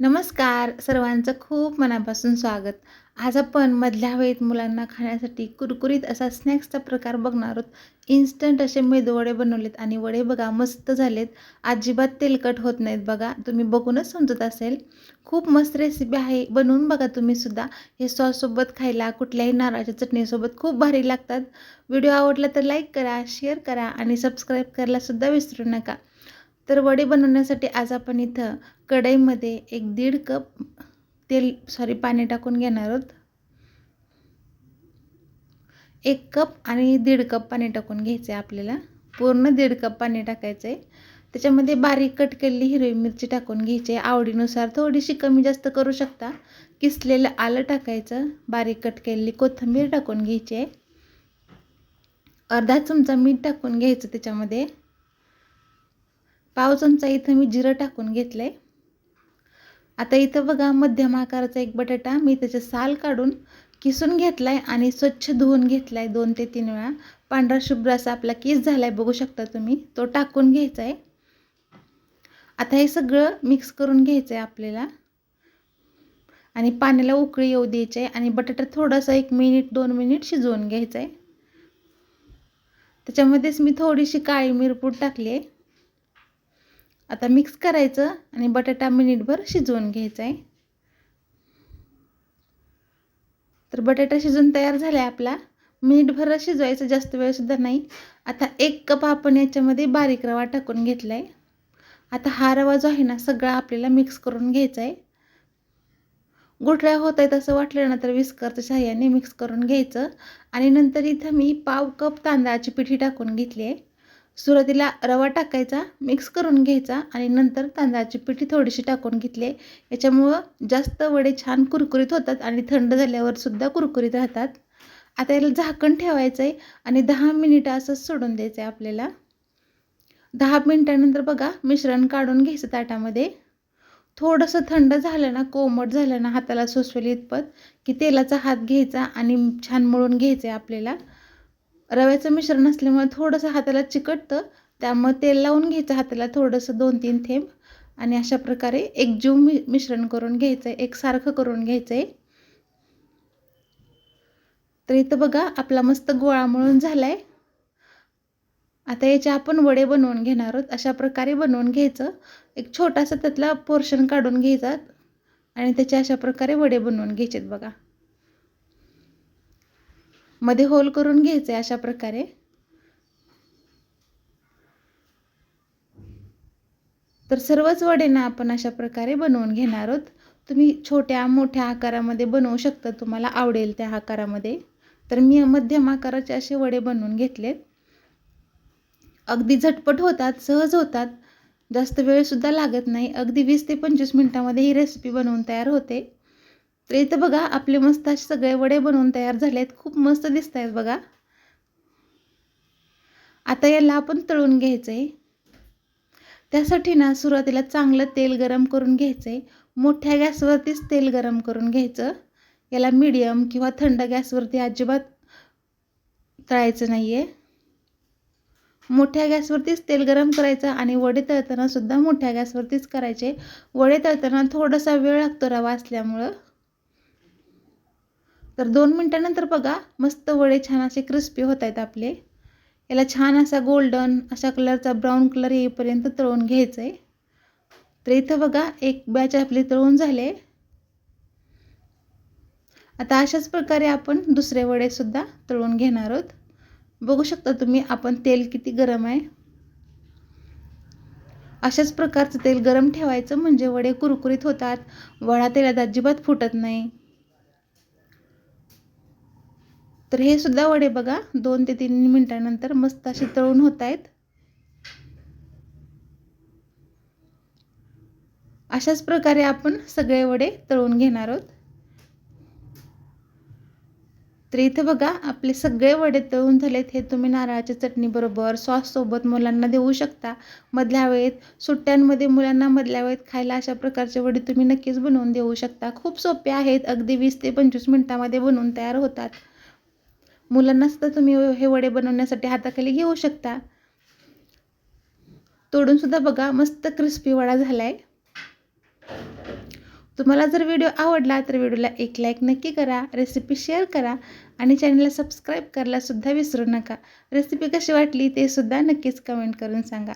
नमस्कार. सर्वांचं खूप मनापासून स्वागत. आज आपण मधल्या वेळेत मुलांना खाण्यासाठी कुरकुरीत असा स्नॅक्सचा प्रकार बघणार आहोत. इन्स्टंट असे मेदूवडे बनवलेत आणि वडे बघा मस्त झालेत. अजिबात तेलकट होत नाहीत बघा. तुम्ही बघूनच समजत असेल. खूप मस्त रेसिपी आहे. बनवून बघा तुम्ही सुद्धा. हे सॉससोबत खायला कुठल्याही नारळाच्या चटणीसोबत खूप भारी लागतात. व्हिडिओ आवडला तर लाईक करा शेअर करा आणि सबस्क्राईब करायला सुद्धा विसरू नका. तर वडे बनवण्यासाठी आज आपण इथं कढईमध्ये एक दीड कप तेल सॉरी पाणी टाकून घेणार आहोत. एक कप आणि दीड कप पाणी टाकून घ्यायचं आहे आपल्याला. पूर्ण दीड कप पाणी टाकायचं आहे. त्याच्यामध्ये बारीक कट केलेली हिरवी मिरची टाकून घ्यायची आहे. आवडीनुसार थोडीशी कमी जास्त करू शकता. किसलेलं आलं टाकायचं. बारीक कट केलेली कोथिंबीर टाकून घ्यायची आहे. अर्धा चमचा मीठ टाकून घ्यायचं त्याच्यामध्ये. पाव चमचा इथं मी जिरं टाकून घेतलं आहे आता इथं बघा मध्यम आकाराचा एक बटाटा मी त्याचे साल काढून किसून घेतला आहे आणि स्वच्छ धुवून घेतला आहे दोन ते तीन वेळा. पांढरा शुभ्र असा आपला किस झाला आहे बघू शकता तुम्ही. तो टाकून घ्यायचा आहे आता हे सगळं मिक्स करून घ्यायचं आहे आपल्याला. आणि पाण्याला उकळी येऊ द्यायची आहे आणि बटाटा थोडासा एक मिनिट दोन मिनिट शिजवून घ्यायचा आहे त्याच्यामध्येच मी थोडीशी काळी मिरपूड टाकली आहे आता मिक्स करायचं आणि बटाटा मिनिटभर शिजवून घ्यायचा आहे तर बटाटा शिजून तयार झाला आहे आपला. मिनिटभर शिजवायचं जास्त वेळसुद्धा नाही. आता एक कप आपण याच्यामध्ये बारीक रवा टाकून घेतला आहे आता हा रवा जो आहे ना सगळा आपल्याला मिक्स करून घ्यायचा आहे गुठळ्या होत आहेत असं वाटलं ना तर विस्करच्या सहाय्याने मिक्स करून घ्यायचं. आणि नंतर इथं मी पाव कप तांदळाची पिठी टाकून घेतली आहे सुरुवातीला रवा टाकायचा मिक्स करून घ्यायचा आणि नंतर तांदळाची पिठी थोडीशी टाकून घेतली. याच्यामुळं जास्त वडे छान कुरकुरीत होतात आणि थंड झाल्यावरसुद्धा कुरकुरीत राहतात. आता याला झाकण ठेवायचं आहे आणि दहा मिनिटं असंच सोडून द्यायचं आहे आपल्याला. दहा मिनिटानंतर बघा मिश्रण काढून घ्यायचं ताटामध्ये. थोडंसं थंड झालं ना कोमट झालं ना हाताला सोसवेल इतपत की तेलाचा हात घ्यायचा आणि छान मळून घ्यायचं आहे आपल्याला. रव्याचं मिश्रण असल्यामुळे थोडंसं हाताला चिकटतं. त्यामुळे तेल लावून घ्यायचं हाताला थोडंसं दोन तीन थेंब. आणि अशा प्रकारे एकजीव मि मिश्रण करून घ्यायचं आहे एकसारखं करून घ्यायचं आहे तर इथं बघा आपला मस्त गोळा मळून झाला आहे आता याचे आपण वडे बनवून घेणार आहोत. अशा प्रकारे बनवून घ्यायचं. एक छोटासा त्यातला पोर्शन काढून घ्यायचा. आणि त्याचे अशा प्रकारे वडे बनवून घ्यायचेत बघा. मध्ये होल करून घ्यायचे अशा प्रकारे. तर सर्वच वडे ना आपण अशा प्रकारे बनवून घेणार आहोत. तुम्ही छोट्या मोठ्या आकारामध्ये बनवू शकता तुम्हाला आवडेल त्या आकारामध्ये. तर मी मध्यम आकाराचे असे वडे बनवून घेतलेत. अगदी झटपट होतात सहज होतात. जास्त वेळसुद्धा लागत नाही. अगदी वीस ते पंचवीस मिनटामध्ये ही रेसिपी बनवून तयार होते. तर इथं बघा आपले मस्त असे सगळे वडे बनवून तयार झाले आहेत खूप मस्त दिसत आहेत बघा. आता याला आपण तळून घ्यायचं आहे त्यासाठी ना सुरुवातीला चांगलं तेल गरम करून घ्यायचं आहे मोठ्या गॅसवरतीच तेल गरम करून घ्यायचं. याला मीडियम किंवा थंड गॅसवरती अजिबात तळायचं नाही आहे मोठ्या गॅसवरतीच तेल गरम करायचं आणि वडे तळताना सुद्धा मोठ्या गॅसवरतीच करायचे. वडे तळताना थोडासा वेळ लागतो रवा असल्यामुळं. तर दोन मिनटानंतर बघा मस्त वडे छान असे क्रिस्पी होत आहेत आपले. याला छान असा गोल्डन अशा कलरचा ब्राऊन कलर येईपर्यंत तळून घ्यायचं आहे तर इथं बघा एक बॅच आपली तळून झाले. आता अशाच प्रकारे आपण दुसरे वडेसुद्धा तळून घेणार आहोत. बघू शकता तुम्ही आपण तेल किती गरम आहे. अशाच प्रकारचं तेल गरम ठेवायचं म्हणजे वडे कुरकुरीत होतात. वडा तेलात अजिबात फुटत नाही. तर हे सुद्धा वडे बघा दोन ते तीन मिनटानंतर मस्त असे तळून होत आहेत. अशाच प्रकारे आपण सगळे वडे तळून घेणार आहोत. तर इथं बघा आपले सगळे वडे तळून झालेत. हे तुम्ही नारळाच्या चटणीबरोबर सॉससोबत मुलांना देऊ शकता. मधल्या वेळेत सुट्ट्यांमध्ये मुलांना मधल्या वेळेत खायला अशा प्रकारचे वडे तुम्ही नक्कीच बनवून देऊ शकता. खूप सोपे आहेत. अगदी वीस ते पंचवीस मिनटामध्ये बनवून तयार होतात. मुलांना सुद्धा तुम्ही हे वडे बनवण्यासाठी हाताखाली घेऊ शकता. तोडून सुद्धा बघा मस्त क्रिस्पी वडा झाला आहे तुम्हाला जर व्हिडिओ आवडला तर व्हिडिओला एक लाईक नक्की करा रेसिपी शेअर करा आणि चॅनलला सबस्क्राईब करायला सुद्धा विसरू नका. रेसिपी कशी वाटली ते सुद्धा नक्कीच कमेंट करून सांगा.